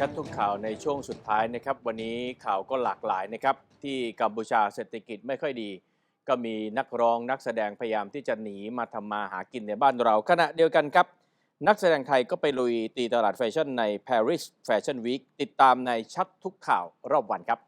ชัดทุกข่าวในช่วงสุดท้ายนะครับ วันนี้ข่าวก็หลากหลายนะครับ ที่กัมพูชาเศรษฐกิจไม่ค่อยดี ก็มีนักร้องนักแสดงพยายามที่จะหนีมาทำมาหากินในบ้านเรา ขณะเดียวกันครับ นักแสดงไทยก็ไปลุยตีตลาดแฟชั่นใน Paris Fashion Week ติดตามในชัดทุกข่าวรอบวันครับ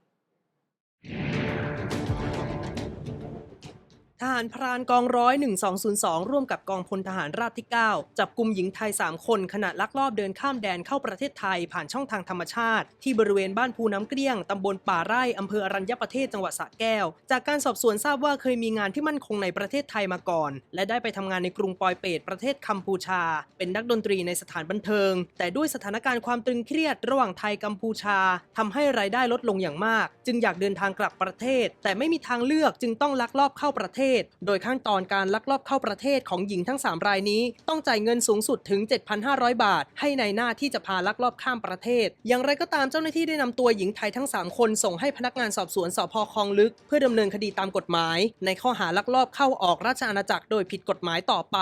ทหารพรานกองร้อย 1202 ร่วมกับกองพลทหารราบที่ 9 จับกลุ่มหญิงไทย 3 คนขณะลักลอบเดินข้ามแดนเข้าประเทศไทยผ่านช่องทางธรรมชาติ ที่บริเวณบ้านภูน้ำเกลี้ยง ตำบลป่าไร่อำเภออรัญญประเทศจังหวัดสระแก้ว จากการสอบสวนทราบว่าเคยมีงานที่มั่นคงในประเทศไทยมาก่อน และได้ไปทำงานในกรุงปอยเปตประเทศกัมพูชา เป็นนักดนตรีในสถานบันเทิง แต่ด้วยสถานการณ์ความตึงเครียดระหว่างไทยกัมพูชาทำให้รายได้ลดลงอย่างมาก จึงอยากเดินทางกลับประเทศ แต่ไม่มีทางเลือกจึงต้องลักลอบเข้าประเทศโดยขั้นตอนการลักลอบเข้าประเทศของหญิงทั้ง 3 รายนี้ ต้องจ่ายเงินสูงสุดถึง 7,500 บาท ให้ในหน้าที่จะพาลักลอบข้ามประเทศ อย่างไรก็ตามเจ้าหน้าที่ได้นำตัวหญิงไทยทั้ง 3 คนส่งให้พนักงานสอบสวนสพคลองลึก เพื่อดำเนินคดีตามกฎหมาย ในข้อหาลักลอบเข้าออกราชอาณาจักรโดยผิดกฎหมายต่อไป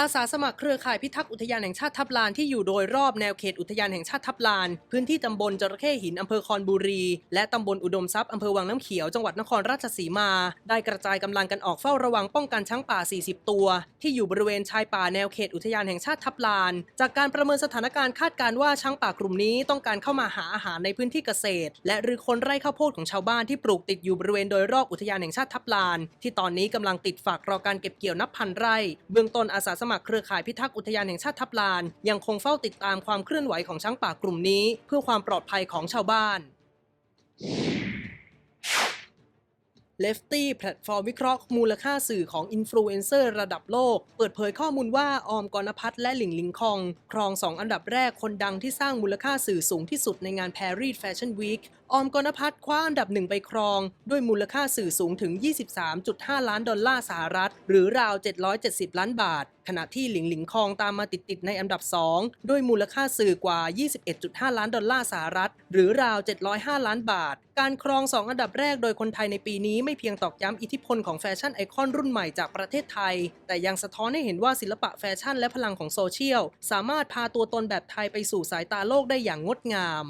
อาสาสมัครเครือข่ายพิทักษ์อุทยานแห่งชาติทับลานที่อยู่โดยรอบแนวเขตอุทยานแห่งชาติทับลาน พื้นที่ตำบลจระเข้หินอำเภอคอนบุรี และตำบลอุดมทรัพย์อำเภอวังน้ำเขียวจังหวัดนครราชสีมา ได้กระจายกำลังกันออกเฝ้าระวังป้องกันช้างป่า 40 ตัว ที่อยู่บริเวณชายป่าแนวเขตอุทยานแห่งชาติทับลาน จากการประเมินสถานการณ์คาดการว่าช้างป่ากลุ่มนี้ต้องการเข้ามาหาอาหารในพื้นที่เกษตร และรื้อค้นไร่ข้าวโพดของชาวบ้านที่ปลูกติดอยู่บริเวณโดยรอบอุทยานแห่งชาติทับลาน ที่ตอนนี้กำลังติดฝากรอการเก็บเกี่ยวนับพันไร่ เบื้องต้นอาสาสมัครเครือข่ายพิทักษ์อุทยานแห่งชาติทับลาน ยังคงเฝ้าติดตามความเคลื่อนไหวของช้างป่ากลุ่มนี้ เพื่อความปลอดภัยของชาวบ้าน เลฟตี้แพลตฟอร์มวิเคราะห์มูลค่าสื่อของอินฟลูเอนเซอร์ระดับโลก เปิดเผยข้อมูลว่าออมกรณพัฒและหลิงลิงคอง ครอง 2 อันดับแรกคนดังที่สร้างมูลค่าสื่อสูงที่สุดในงาน Paris Fashion Week ออมกรณพัฒน์คว้าอันดับหนึ่งไปครอง ด้วยมูลค่าสื่อสูงถึง 23.5 ล้านดอลลาร์สหรัฐ หรือราว 770 ล้านบาท ขณะที่หลิงหลิงคองตามมาติดๆในอันดับ 2 ด้วยมูลค่าสื่อกว่า 21.5 ล้านดอลลาร์สหรัฐ หรือราว 705 ล้านบาท การครอง 2 อันดับแรกโดยคนไทยในปีนี้ไม่เพียงตอกย้ำอิทธิพลของแฟชั่นไอคอนรุ่นใหม่จากประเทศไทย แต่ยังสะท้อนให้เห็นว่าศิลปะแฟชั่นและพลังของโซเชียล สามารถพาตัวตนแบบไทยไปสู่สายตาโลกได้อย่างงดงาม